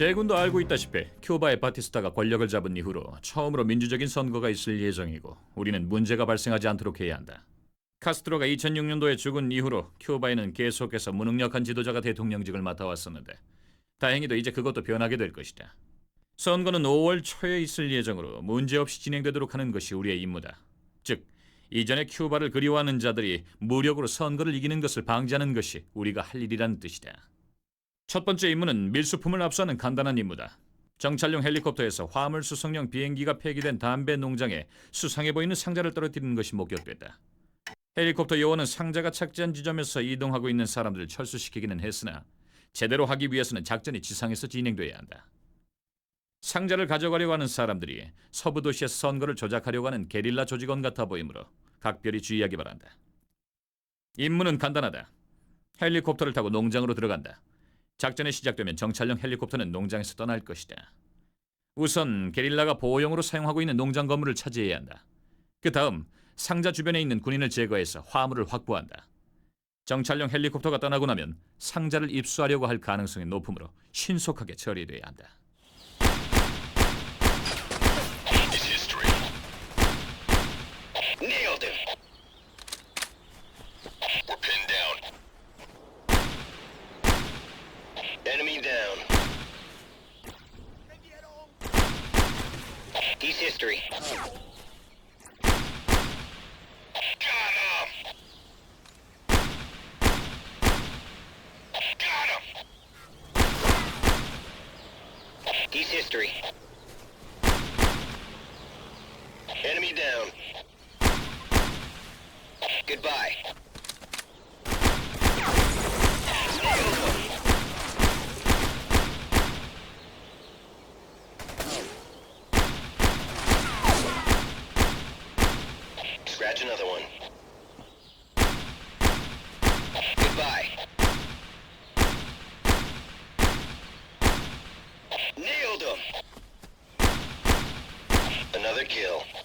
제군도 알고 있다시피 큐바의 바티스타가 권력을 잡은 이후로 처음으로 민주적인 선거가 있을 예정이고 우리는 문제가 발생하지 않도록 해야 한다. 카스트로가 2006년도에 죽은 이후로 큐바에는 계속해서 무능력한 지도자가 대통령직을 맡아왔었는데 다행히도 이제 그것도 변하게 될 것이다. 선거는 5월 초에 있을 예정으로 문제없이 진행되도록 하는 것이 우리의 임무다. 즉, 이전에 큐바를 그리워하는 자들이 무력으로 선거를 이기는 것을 방지하는 것이 우리가 할 일이라는 뜻이다. 첫 번째 임무는 밀수품을 압수하는 간단한 임무다. 정찰용 헬리콥터에서 화물 수송용 비행기가 폐기된 담배 농장에 수상해 보이는 상자를 떨어뜨리는 것이 목격됐다. 헬리콥터 요원은 상자가 착지한 지점에서 이동하고 있는 사람들을 철수시키기는 했으나 제대로 하기 위해서는 작전이 지상에서 진행돼야 한다. 상자를 가져가려고 하는 사람들이 서부 도시에서 선거를 조작하려고 하는 게릴라 조직원 같아 보이므로 각별히 주의하기 바란다. 임무는 간단하다. 헬리콥터를 타고 농장으로 들어간다. 작전이 시작되면 정찰용 헬리콥터는 농장에서 떠날 것이다. 우선 게릴라가 보호용으로 사용하고 있는 농장 건물을 차지해야 한다. 그 다음 상자 주변에 있는 군인을 제거해서 화물을 확보한다. 정찰용 헬리콥터가 떠나고 나면 상자를 입수하려고 할 가능성이 높으므로 신속하게 처리돼야 한다. Another kill.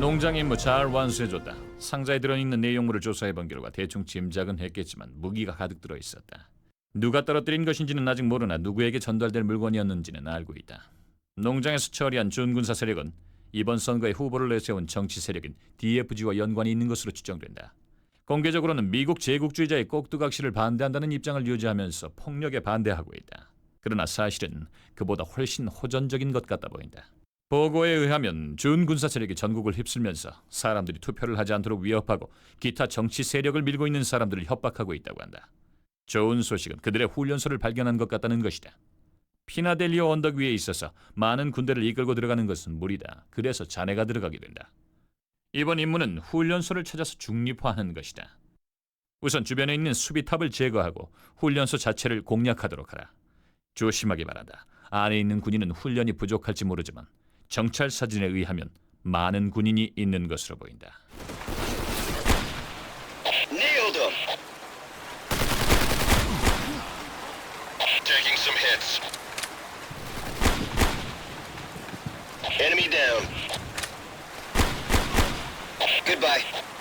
농장 임무 잘 완수해줬다. 상자에 들어있는 내용물을 조사해본 결과 대충 짐작은 했겠지만 무기가 가득 들어 있었다. 누가 떨어뜨린 것인지는 아직 모르나 누구에게 전달될 물건이었는지는 알고 있다. 농장에서 처리한 준군사 세력은 이번 선거에 후보를 내세운 정치 세력인 DFG와 연관이 있는 것으로 추정된다. 공개적으로는 미국 제국주의자의 꼭두각시를 반대한다는 입장을 유지하면서 폭력에 반대하고 있다. 그러나 사실은 그보다 훨씬 호전적인 것 같다 보인다. 보고에 의하면 준 군사 세력이 전국을 휩쓸면서 사람들이 투표를 하지 않도록 위협하고 기타 정치 세력을 밀고 있는 사람들을 협박하고 있다고 한다. 좋은 소식은 그들의 훈련소를 발견한 것 같다는 것이다. 피나델리오 언덕 위에 있어서 많은 군대를 이끌고 들어가는 것은 무리다. 그래서 자네가 들어가게 된다. 이번 임무는 훈련소를 찾아서 중립화하는 것이다. 우선 주변에 있는 수비탑을 제거하고 훈련소 자체를 공략하도록 하라. 조심하기 바란다. 안에 있는 군인은 훈련이 부족할지 모르지만 정찰 사진에 의하면 많은 군인이 있는 것으로 보인다. Down. Goodbye.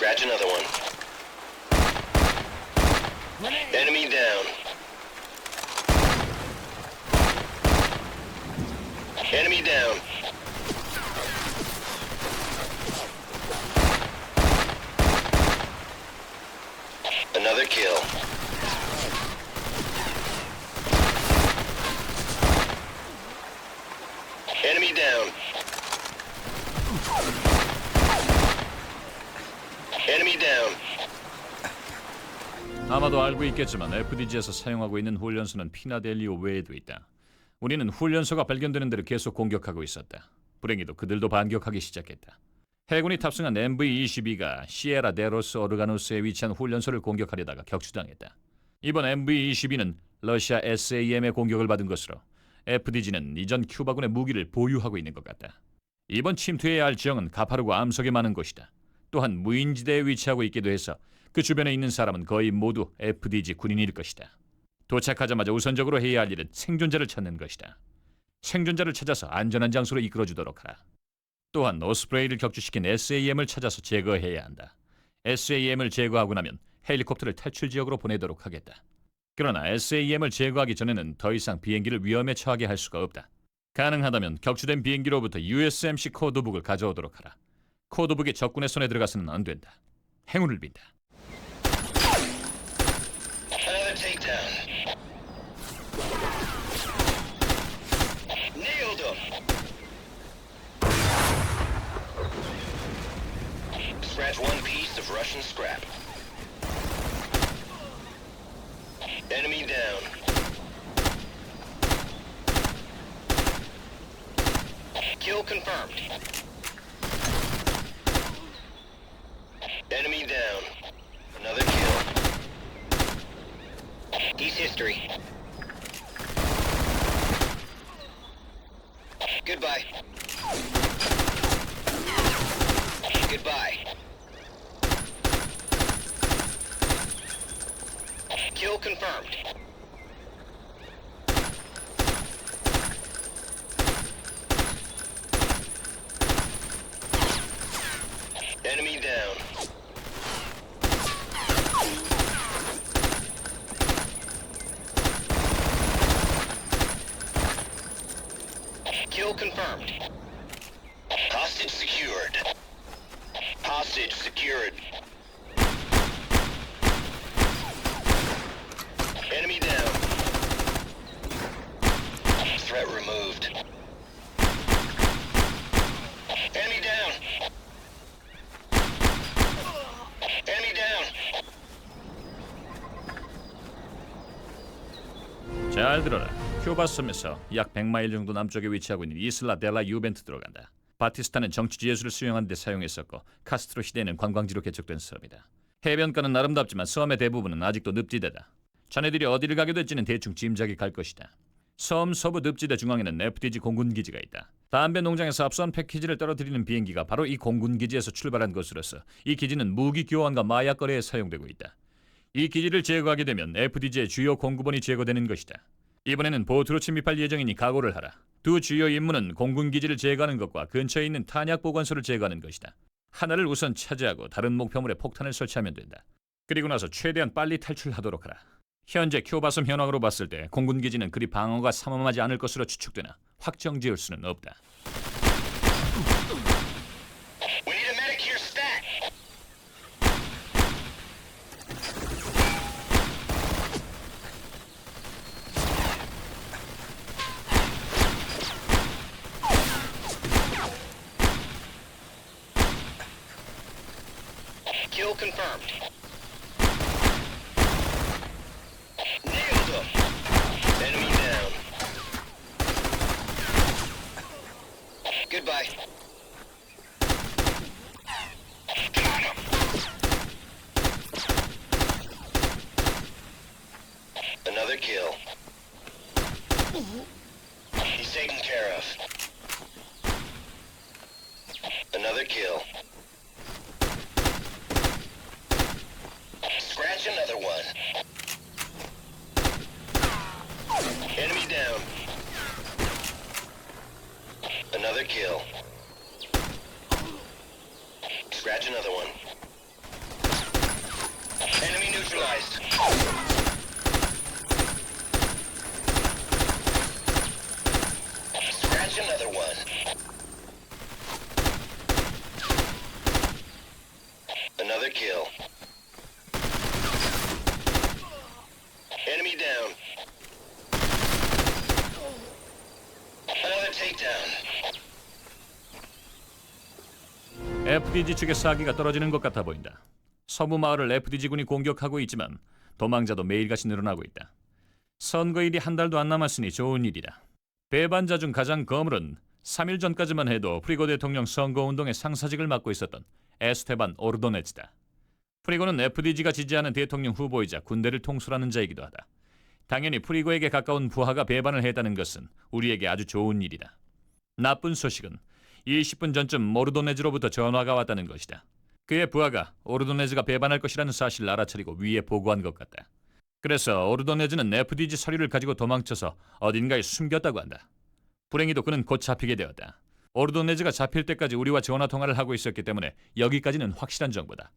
Scratch another one. Enemy down. Enemy down. Another kill. 아마도 알고 있겠지만 FDG에서 사용하고 있는 훈련소는 피나델리오 외에도 있다. 우리는 훈련소가 발견되는 대로 계속 공격하고 있었다. 불행히도 그들도 반격하기 시작했다. 해군이 탑승한 MV-22가 시에라 데로스 오르가노스에 위치한 훈련소를 공격하려다가 격추당했다. 이번 MV-22는 러시아 SAM의 공격을 받은 것으로 FDG는 이전 큐바군의 무기를 보유하고 있는 것 같다. 이번 침투해야 할 지형은 가파르고 암석이 많은 곳이다. 또한 무인지대에 위치하고 있기도 해서 그 주변에 있는 사람은 거의 모두 FDG 군인일 것이다. 도착하자마자 우선적으로 해야 할 일은 생존자를 찾는 것이다. 생존자를 찾아서 안전한 장소로 이끌어주도록 하라. 또한 오스프레이를 격추시킨 SAM을 찾아서 제거해야 한다. SAM을 제거하고 나면 헬리콥터를 탈출 지역으로 보내도록 하겠다. 그러나 SAM을 제거하기 전에는 더 이상 비행기를 위험에 처하게 할 수가 없다. 가능하다면 격추된 비행기로부터 USMC 코드북을 가져오도록 하라. 코드북이 적군의 손에 들어가서는 안 된다. 행운을 빈다. Russian scrap. Enemy down. Kill confirmed. Enemy down. Another kill. He's history. Threat removed. Enemy down. Enemy down. 잘 들어라. 큐바 섬에서 약 100마일 정도 남쪽에 위치하고 있는 이슬라 델라 유벤트 들어간다. 바티스타는 정치 예술을 수용하는 데 사용했었고 카스트로 시대에는 관광지로 개척된 섬이다. 해변가는 아름답지만 섬의 대부분은 아직도 늪지대다. 자네들이 어디를 가게 될지는 대충 짐작이 갈 것이다. 섬 서부 늪지대 중앙에는 FDG 공군 기지가 있다. 담배 농장에서 압수한 패키지를 떨어뜨리는 비행기가 바로 이 공군 기지에서 출발한 것으로서 이 기지는 무기 교환과 마약 거래에 사용되고 있다. 이 기지를 제거하게 되면 FDG의 주요 공급원이 제거되는 것이다. 이번에는 보트로 침입할 예정이니 각오를 하라. 두 주요 임무는 공군 기지를 제거하는 것과 근처에 있는 탄약 보관소를 제거하는 것이다. 하나를 우선 차지하고 다른 목표물에 폭탄을 설치하면 된다. 그리고 나서 최대한 빨리 탈출하도록 하라. 현재 큐바섬 현황으로 봤을 때 공군 기지는 그리 방어가 삼엄하지 않을 것으로 추측되나 확정 지을 수는 없다. One. FDG 측의 사기가 떨어지는 것 같아 보인다. 서부 마을을 FDG군이 공격하고 있지만 도망자도 매일같이 늘어나고 있다. 선거일이 한 달도 안 남았으니 좋은 일이다. 배반자 중 가장 거물은 3일 전까지만 해도 프리고 대통령 선거운동의 상사직을 맡고 있었던 에스테반 오르도네즈다. 프리고는 FDG가 지지하는 대통령 후보이자 군대를 통솔하는 자이기도 하다. 당연히 프리고에게 가까운 부하가 배반을 했다는 것은 우리에게 아주 좋은 일이다. 나쁜 소식은 20분 전쯤 오르도네즈로부터 전화가 왔다는 것이다. 그의 부하가 오르도네즈가 배반할 것이라는 사실을 알아차리고 위에 보고한 것 같다. 그래서 오르도네즈는 FDG 서류를 가지고 도망쳐서 어딘가에 숨겼다고 한다. 불행히도 그는 곧 잡히게 되었다. 오르도네즈가 잡힐 때까지 우리와 전화 통화를 하고 있었기 때문에 여기까지는 확실한 정보다.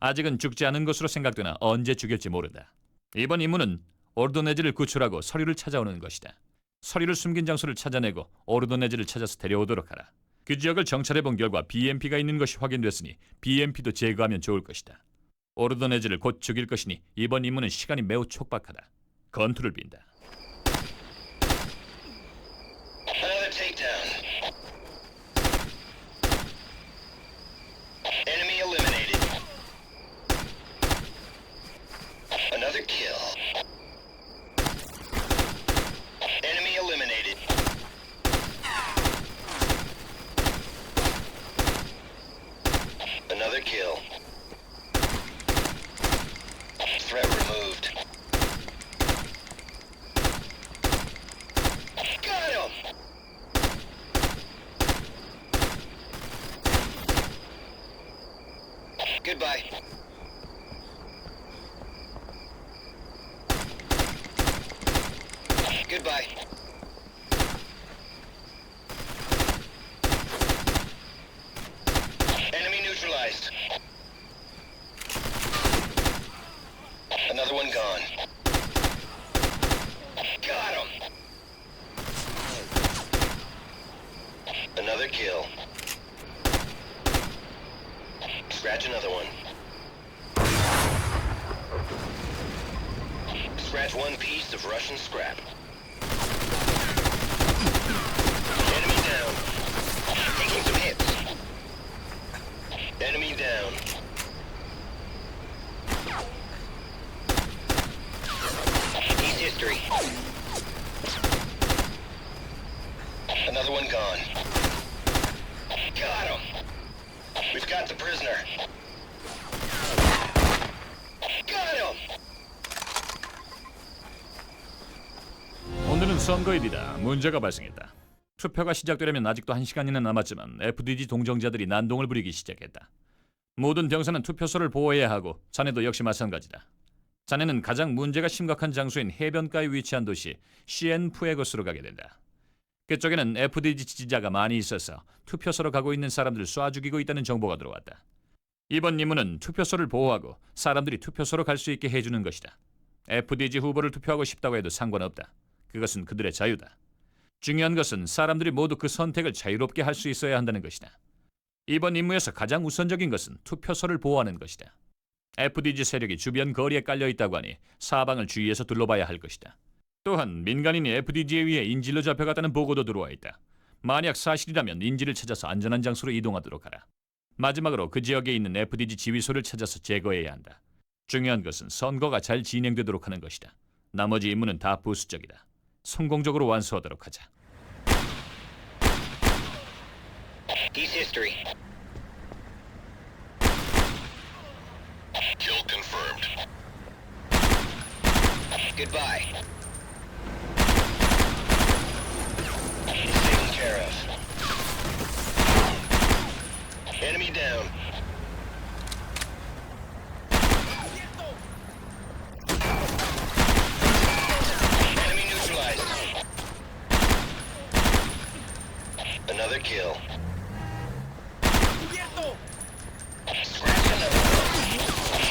아직은 죽지 않은 것으로 생각되나 언제 죽일지 모른다. 이번 임무는 오르도네즈를 구출하고 서류를 찾아오는 것이다. 서류를 숨긴 장소를 찾아내고 오르도네즈를 찾아서 데려오도록 하라. 그 지역을 정찰해 본 결과 BMP가 있는 것이 확인됐으니 BMP도 제거하면 좋을 것이다. 오르도네즈를 곧 죽일 것이니 이번 임무는 시간이 매우 촉박하다. 건투를 빈다. Goodbye. 선거일이다. 문제가 발생했다. 투표가 시작되려면 아직도 한 시간이나 남았지만 FDG 동정자들이 난동을 부리기 시작했다. 모든 병사는 투표소를 보호해야 하고 자네도 역시 마찬가지다. 자네는 가장 문제가 심각한 장소인 해변가에 위치한 도시 시엔푸에고스로 가게 된다. 그쪽에는 FDG 지지자가 많이 있어서 투표소로 가고 있는 사람들을 쏴 죽이고 있다는 정보가 들어왔다. 이번 임무는 투표소를 보호하고 사람들이 투표소로 갈 수 있게 해주는 것이다. FDG 후보를 투표하고 싶다고 해도 상관없다. 그것은 그들의 자유다. 중요한 것은 사람들이 모두 그 선택을 자유롭게 할 수 있어야 한다는 것이다. 이번 임무에서 가장 우선적인 것은 투표소를 보호하는 것이다. FDG 세력이 주변 거리에 깔려 있다고 하니 사방을 주위에서 둘러봐야 할 것이다. 또한 민간인이 FDG에 의해 인질로 잡혀갔다는 보고도 들어와 있다. 만약 사실이라면 인질을 찾아서 안전한 장소로 이동하도록 하라. 마지막으로 그 지역에 있는 FDG 지휘소를 찾아서 제거해야 한다. 중요한 것은 선거가 잘 진행되도록 하는 것이다. 나머지 임무는 다 부수적이다. 성공적으로 완수하도록 하자. He's history. Kill confirmed. Goodbye. Taken care of. Enemy down. another kill.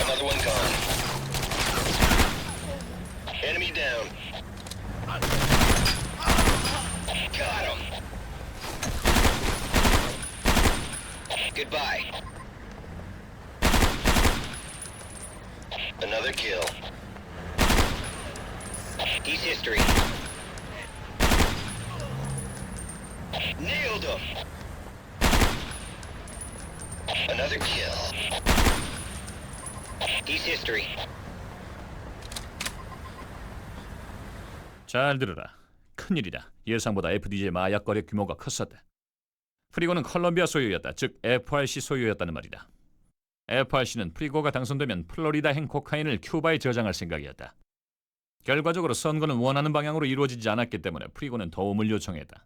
Another one gone. Enemy down. Got him. Goodbye. Another kill. He's history. Him. Another kill. He's history. 잘 들으라. 큰일이다. 예상보다 FDG의 마약 거래 규모가 컸었다. 프리고는 컬럼비아 소유였다. 즉 FRC 소유였다는 말이다. FRC는 프리고가 당선되면 플로리다행 코카인을 큐바에 저장할 생각이었다. 결과적으로 선거는 원하는 방향으로 이루어지지 않았기 때문에 프리고는 도움을 요청했다.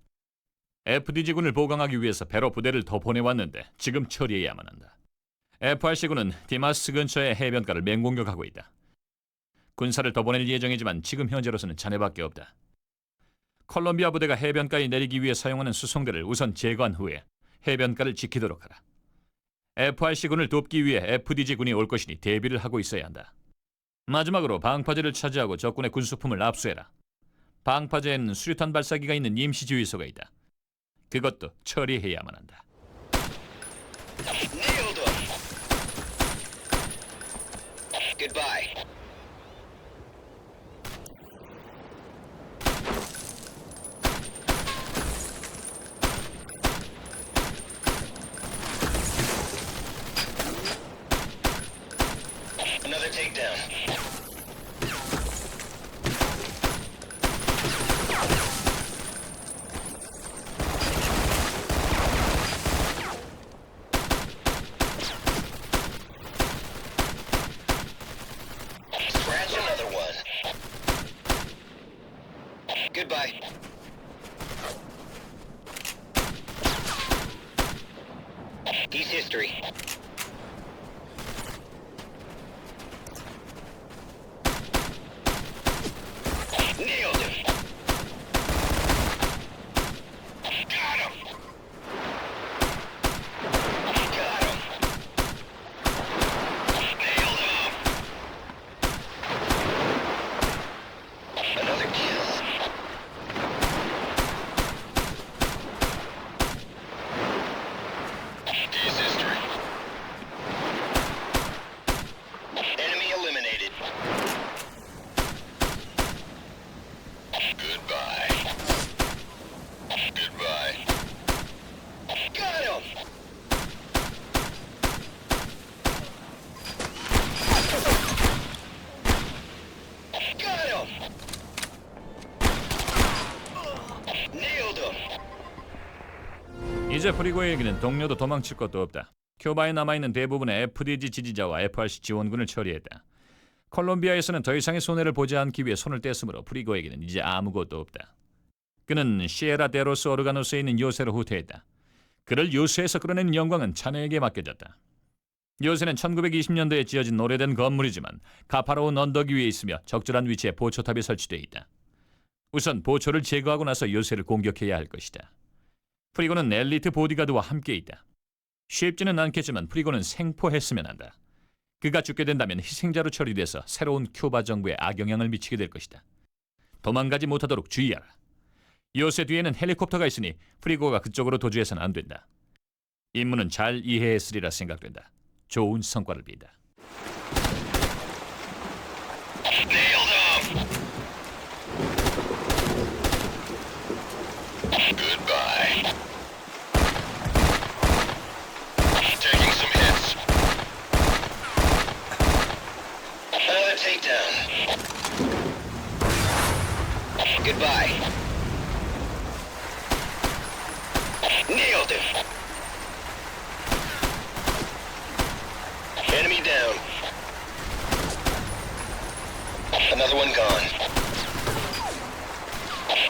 FDG군을 보강하기 위해서 배로 부대를 더 보내왔는데 지금 처리해야만 한다. FRC군은 디마스 근처의 해변가를 맹공격하고 있다. 군사를 더 보낼 예정이지만 지금 현재로서는 자네밖에 없다. 콜롬비아 부대가 해변가에 내리기 위해 사용하는 수송대를 우선 제거한 후에 해변가를 지키도록 하라. FRC군을 돕기 위해 FDG군이 올 것이니 대비를 하고 있어야 한다. 마지막으로 방파제를 차지하고 적군의 군수품을 압수해라. 방파제에는 수류탄 발사기가 있는 임시지휘소가 있다. 그것도 처리해야만 한다. Goodbye. He's history. 이제 프리고에게는 동료도 도망칠 것도 없다. 큐바에 남아있는 대부분의 FDG 지지자와 FRC 지원군을 처리했다. 콜롬비아에서는 더 이상의 손해를 보지 않기 위해 손을 뗐으므로 프리고에게는 이제 아무것도 없다. 그는 시에라 데로스 오르가노스에 있는 요새로 후퇴했다. 그를 요새에서 끌어낸 영광은 자네에게 맡겨졌다. 요새는 1920년대에 지어진 오래된 건물이지만 가파로운 언덕 위에 있으며 적절한 위치에 보초탑이 설치되어 있다. 우선 보초를 제거하고 나서 요새를 공격해야 할 것이다. 프리고는 엘리트 보디가드와 함께 있다. 쉽지는 않겠지만 프리고는 생포했으면 한다. 그가 죽게 된다면 희생자로 처리돼서 새로운 큐바 정부에 악영향을 미치게 될 것이다. 도망가지 못하도록 주의하라. 요새 뒤에는 헬리콥터가 있으니 프리고가 그쪽으로 도주해서는 안 된다. 임무는 잘 이해했으리라 생각된다. 좋은 성과를 빈다. Goodbye. Nailed him. Enemy down. Another one gone.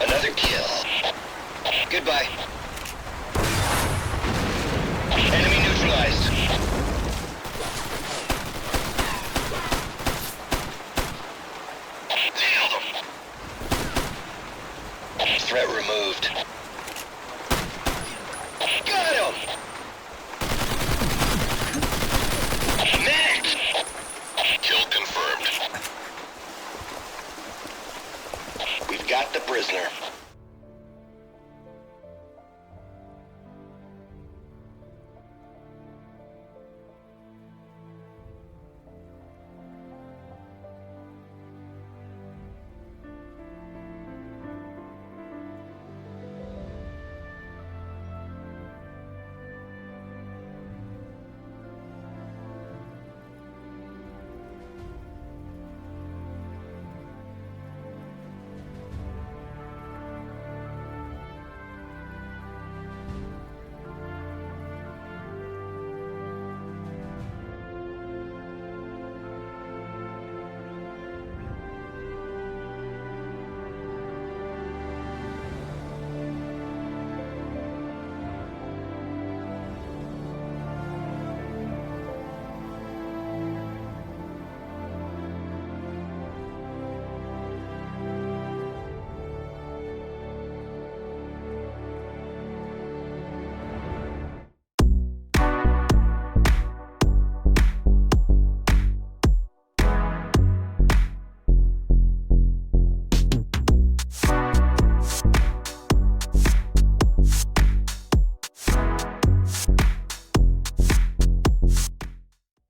Another kill. Goodbye. Enemy neutralized. Threat removed. Got him! Max. Kill confirmed. We've got the prisoner.